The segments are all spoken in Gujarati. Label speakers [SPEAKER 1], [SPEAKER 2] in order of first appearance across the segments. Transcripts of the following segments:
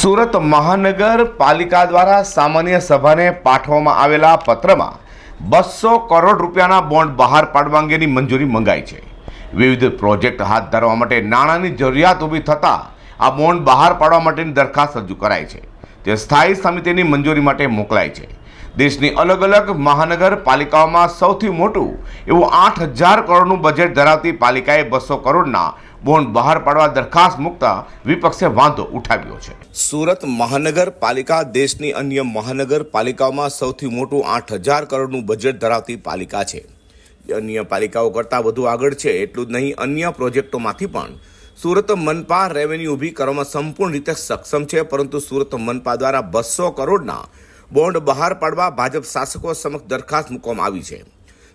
[SPEAKER 1] સુરત મહાનગરપાલિકા દ્વારા સામાન્ય સભાને પાઠવવામાં આવેલા પત્રમાં બસો કરોડ રૂપિયાના બોન્ડ બહાર પાડવા અંગેની મંજૂરી મંગાઈ છે. વિવિધ પ્રોજેક્ટ હાથ ધરવા માટે નાણાંની જરૂરિયાત ઊભી થતાં આ બોન્ડ બહાર પાડવા માટેની દરખાસ્ત રજૂ કરાઈ છે. તે સ્થાયી સમિતિની મંજૂરી માટે મોકલાઈ છે. દેશની અલગ અલગ મહાનગરપાલિકાઓમાં સૌથી મોટું એવું આઠ હજાર કરોડનું બજેટ ધરાવતી પાલિકાએ બસો કરોડના બોન્ડ બહાર પાડવા દરખાસ્ત મૂકતા વિપક્ષે વાંધો ઉઠાવ્યો છે. સુરત મહાનગરપાલિકા દેશની અન્ય મહાનગરપાલિકાઓમાં સૌથી મોટું આઠ હજાર કરોડનું બજેટ ધરાવતી પાલિકા છે. અન્ય પાલિકાઓ કરતાં વધુ આગળ છે એટલું જ નહીં, અન્ય પ્રોજેક્ટોમાંથી પણ. સુરત મનપા રેવન્યુ ઊભી કરવામાં સંપૂર્ણ રીતે સક્ષમ છે, પરંતુ સુરત મનપા દ્વારા બસો કરોડના બોન્ડ બહાર પાડવા ભાજપ શાસકો સમક્ષ દરખાસ્ત મૂકવામાં આવી છે.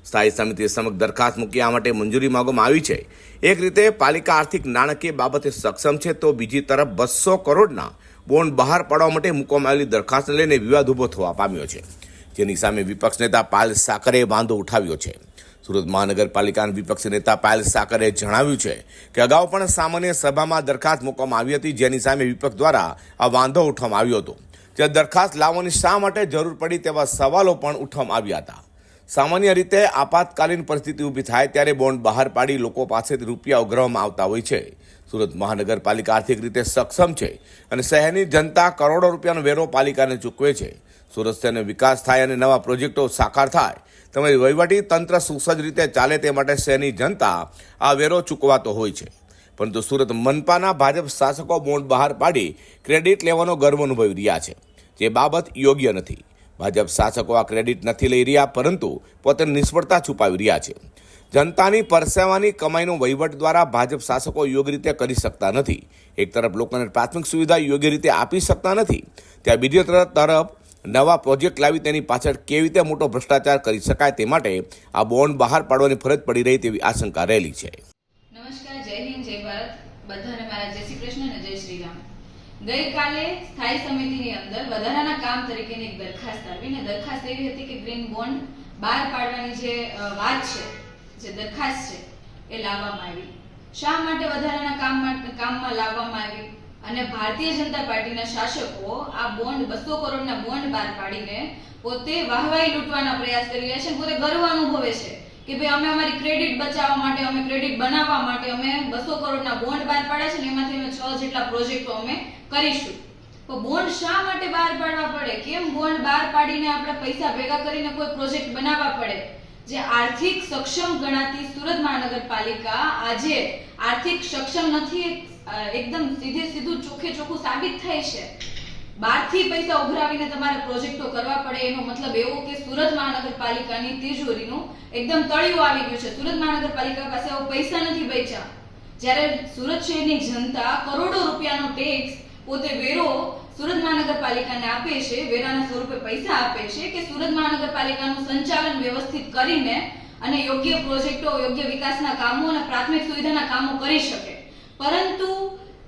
[SPEAKER 1] સ્થાયી સમિતિ સમક્ષ દરખાસ્ત મૂકી આ માટે મંજૂરી માંગવામાં આવી છે. એક રીતે પાલિકા આર્થિક નાણાકીય બાબતે સક્ષમ છે તો બીજી તરફ બસો કરોડના બોન્ડ બહાર પાડવા માટે મૂકવામાં આવેલી દરખાસ્તને લઈને વિવાદ ઊભો થવા પામ્યો છે. જેની સામે વિપક્ષ નેતા પાયલ સાકરે વાંધો ઉઠાવ્યો છે. સુરત મહાનગરપાલિકાના વિપક્ષી નેતા પાયલ સાકરે જણાવ્યું છે કે અગાઉ પણ સામાન્ય સભામાં દરખાસ્ત મૂકવામાં આવી હતી, જેની સામે વિપક્ષ દ્વારા આ વાંધો ઉઠવામાં આવ્યો હતો. જે દરખાસ્ત લાવવાની શા માટે જરૂર પડી તેવા સવાલો પણ ઉઠવામાં આવ્યા હતા. સામાન્ય રીતે આપાતકાલીન પરિસ્થિતિ ઊભી થાય ત્યારે બોન્ડ બહાર પાડી લોકો પાસેથી રૂપિયા ઉઘરાવવામાં આવતા હોય છે. સુરત મહાનગરપાલિકા આર્થિક રીતે સક્ષમ છે અને શહેરની જનતા કરોડો રૂપિયાનો વેરો પાલિકાને ચૂકવે છે. સુરત શહેરનો વિકાસ થાય અને નવા પ્રોજેક્ટો સાકાર થાય. તેમજ વહીવટી તંત્ર સુસજ્જ રીતે ચાલે તે માટે શહેરની જનતા આ વેરો ચૂકવાતો હોય છે. પરંતુ સુરત મનપાના ભાજપ શાસકો બોન્ડ બહાર પાડી ક્રેડિટ લેવાનો ગર્વ અનુભવી રહ્યા છે. જે બાબત યોગ્ય નથી. ભાજપ શાસકો આ ક્રેડિટ નથી લઈ રહ્યા, પરંતુ પોતાની નિષ્ફળતા છુપાવી રહ્યા છે. જનતાની પરસેવાની કમાઈનો વહીવટ દ્વારા ભાજપ શાસકો યોગ્ય રીતે કરી શકતા નથી. એક તરફ લોકોને પ્રાથમિક સુવિધા યોગ્ય રીતે આપી શકતા નથી, ત્યાં બીજી તરફ નવા પ્રોજેક્ટ લાવી તેની પાછળ કેવી રીતે મોટો ભ્રષ્ટાચાર કરી શકાય તે માટે આ બોન્ડ બહાર પાડવાની ફરજ પડી રહી તેવી આશંકા રહેલી છે.
[SPEAKER 2] નમસ્કાર, જય હિન્દ ભારત. બધાને મારા શ્રી કૃષ્ણ અને જય શ્રી રામ. ગઈકાલે સ્થાયી સમિતિની અંદર વધારાના કામ તરીકેની એક દરખાસ્ત આવી અને દરખાસ્ત એવી હતી કે ગ્રીન બોન્ડ બહાર પાડવાની જે વાત છે, જે દરખાસ્ત છે, એ લાવવામાં આવી. શા માટે વધારાના કામ કામમાં લાવવામાં આવી? અને ભારતીય જનતા પાર્ટીના શાસકો આ બોન્ડ, બસો કરોડના બોન્ડ બહાર પાડીને પોતે વાહવાઈ લૂંટવાના પ્રયાસ કરી રહ્યા છે પોતે ગર્વ અનુભવે છે. કે ભાઈ અમે અમારી ક્રેડિટ બચાવવા માટે, અમે ક્રેડિટ બનાવવા માટે, અમે બસો કરોડના બોન્ડ બહાર પાડ્યા છે ને એમાંથી અમે છ જેટલા પ્રોજેક્ટો અમે કરીશું. તો બોન્ડ શા માટે બહાર પાડવા પડે? કેમ બોન્ડ બહાર પાડીને આપણે પૈસા ભેગા કરીને કોઈ પ્રોજેક્ટ બનાવવા પડે? જે આર્થિક સક્ષમ ગણાતી સુરત મહાનગરપાલિકા આજે આર્થિક સક્ષમ નથી એકદમ સીધે સીધું ચોખ્ખે ચોખ્ખું સાબિત થાય છે. બહારથી પૈસા ઉઘરાવીને તમારે પ્રોજેક્ટો કરવા પડે, એનો મતલબ એવો કે સુરત મહાનગરપાલિકાની તિજોરીનું એકદમ તળિયું આવી ગયું છે. સુરત મહાનગરપાલિકા પાસે આવો પૈસા નથી બચ્યા. જ્યારે સુરત શહેરની જનતા કરોડો રૂપિયાનો ટેક્સ પોતે વેરો સુરત મહાનગરપાલિકાને આપે છે, વેરાના સ્વરૂપે પૈસા આપે છે કે સુરત મહાનગરપાલિકાનું સંચાલન વ્યવસ્થિત કરીને અને યોગ્ય પ્રોજેક્ટો યોગ્ય વિકાસના કામો અને પ્રાથમિક સુવિધાના કામો કરી શકે. પરંતુ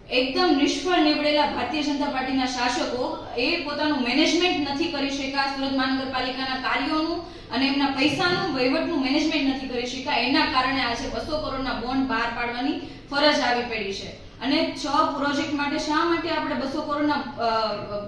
[SPEAKER 2] એકદમ નિષ્ફળ નીવડેલા ભારતીય જનતા પાર્ટીના શાસકો એ પોતાનું મેનેજમેન્ટ નથી કરી શક્યા. સુરત મહાનગરપાલિકાના કાર્યોનું અને એમના પૈસાનું, વહીવટનું મેનેજમેન્ટ નથી કરી શક્યા. એના કારણે આજે બસો કરોડના બોન્ડ બહાર પાડવાની ફરજ આવી પડી છે. અને છ પ્રોજેક્ટ માટે શા માટે આપણે બસો કરોડના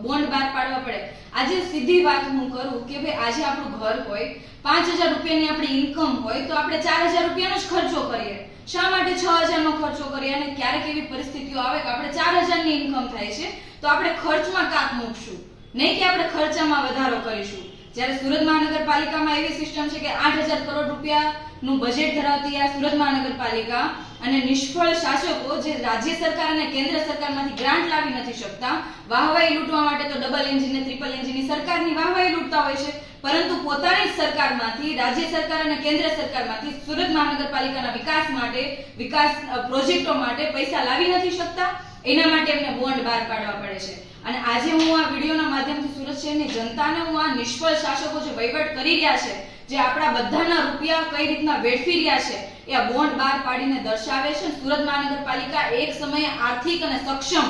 [SPEAKER 2] બોન્ડ બહાર પાડવા પડે? આજે સીધી વાત હું કરું કે ભાઈ, આજે આપણું ઘર હોય, પાંચ હજાર રૂપિયાની આપણી ઇન્કમ હોય, તો આપણે ચાર હજાર રૂપિયાનો જ ખર્ચો કરીએ. શા માટે છ હજારનો ખર્ચો કરીએ અને ક્યારેક એવી પરિસ્થિતિઓ આવે કે આપણે ચાર હજારની ઇન્કમ થાય છે, તો આપણે ખર્ચમાં કાપ મૂકશું. નહીં કે આપણે ખર્ચામાં વધારો કરીશું. જ્યારે સુરત મહાનગરપાલિકામાં એવી સિસ્ટમ છે કે આઠ હજાર કરોડ રૂપિયાનું બજેટ ધરાવતી આ સુરત મહાનગરપાલિકા અને નિષ્ફળ શાસકો જે રાજ્ય સરકાર અને કેન્દ્ર સરકારમાંથી ગ્રાન્ટ લાવી નથી શકતા વાહવાઈ લૂંટવા માટે તો ડબલ એન્જિન ને ટ્રિપલ એન્જિનની સરકારની વાહવાઈ લૂંટતા હોય છે પરંતુ પોતાની સરકારમાંથી, રાજ્ય સરકાર અને કેન્દ્ર સરકારમાંથી સુરત મહાનગરપાલિકાના વિકાસ માટે, વિકાસ પ્રોજેક્ટો માટે પૈસા લાવી નથી શકતા. એના માટે એમને બોન્ડ બહાર પાડવા પડે છે. અને આજે હું આ વિડીયોના માધ્યમથી સુરત શહેરની જનતાને હું આ નિષ્ફળ શાસકો જે વહીવટ કરી રહ્યા છે, જે આપણા બધાના રૂપિયા કઈ રીતના વેડફી રહ્યા છે, એ આ બોન્ડ બહાર પાડીને દર્શાવે છે. સુરત મહાનગરપાલિકા એક સમયે આર્થિક અને સક્ષમ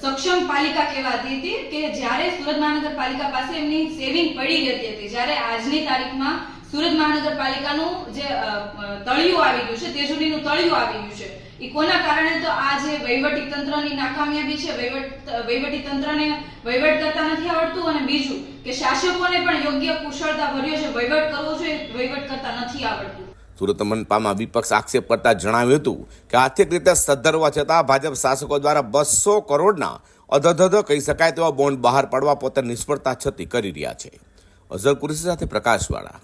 [SPEAKER 2] સક્ષમ પાલિકા કહેવાતી હતી કે જ્યારે સુરત મહાનગરપાલિકા પાસે એમની સેવિંગ પડી રહેતી હતી, જ્યારે આજની તારીખમાં સુરત મહાનગરપાલિકાનું જે તળિયું આવી ગયું છે તેજોરીનું તળિયું આવી ગયું છે એ કોના કારણે તો આ જે વહીવટી તંત્રની નાકામયાબી છે, વહીવટ વહીવટી તંત્રને વહીવટ કરતા નથી આવડતું અને બીજું કે શાસકોને પણ યોગ્ય કુશળતા ભર્યો છે, વહીવટ કરવો જોઈએ, વહીવટ કરતા નથી આવડતું.
[SPEAKER 1] સુરત પામાં વિપક્ષ આક્ષેપ કરતા જણાવ્યું હતું કે આર્થિક રીતે સદ્ધરવા છતાં ભાજપ શાસકો દ્વારા બસો કરોડના અધધધ કહી શકાય તેવા બોન્ડ બહાર પાડવા પોતે નિષ્ફળતા છતી કરી રહ્યા છે. અઝર કુરેશી સાથે પ્રકાશવાળા